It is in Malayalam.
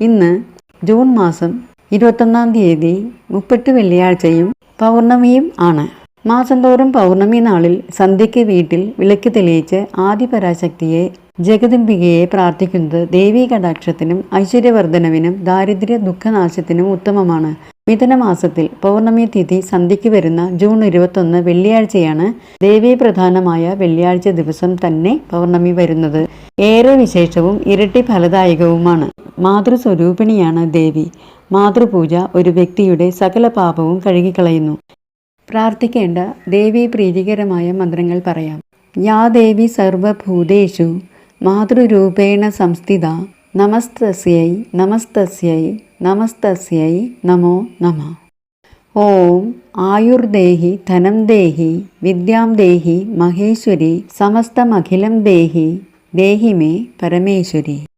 ഇന്ന് ജൂൺ മാസം ഇരുപത്തൊന്നാം തീയതി മുപ്പെട്ട് വെള്ളിയാഴ്ചയും പൗർണമിയും ആണ്. മാസം തോറും പൗർണമി നാളിൽ സന്ധ്യയ്ക്ക് വീട്ടിൽ വിളക്ക് തെളിയിച്ച് ആദിപരാശക്തിയെ ജഗദംബികയെ പ്രാർത്ഥിക്കുന്നത് ദേവീ കടാക്ഷത്തിനും ഐശ്വര്യവർദ്ധനവിനും ദാരിദ്ര്യ ദുഃഖനാശത്തിനും ഉത്തമമാണ്. മിഥുനമാസത്തിൽ പൗർണമി തിഥി സന്ധ്യയ്ക്ക് വരുന്ന ജൂൺ ഇരുപത്തൊന്ന് വെള്ളിയാഴ്ചയാണ് ദേവീ പ്രധാനമായ വെള്ളിയാഴ്ച ദിവസം തന്നെ പൗർണമി വരുന്നത്. ഏറെ വിശേഷവും ഇരട്ടി ഫലദായകവുമാണ്. മാതൃസ്വരൂപിണിയാണ് ദേവി. മാതൃപൂജ ഒരു വ്യക്തിയുടെ സകല പാപവും കഴുകിക്കളയുന്നു. പ്രാർത്ഥിക്കേണ്ട ദേവി പ്രീതികരമായ മന്ത്രങ്ങൾ പറയാം. യാ ദേവി സർവഭൂതേഷു മാതൃരൂപേണ സംസ്ഥിത നമസ്തസ്യൈ നമസ്തസ്യൈ നമസ്തസ്യൈ നമോ നമ. ഓം ആയുർദേഹി ധനം ദേഹി വിദ്യാം ദേഹി മഹേശ്വരി സമസ്തമഖിലം ദേഹി ദേഹി മേ പരമേശ്വരി.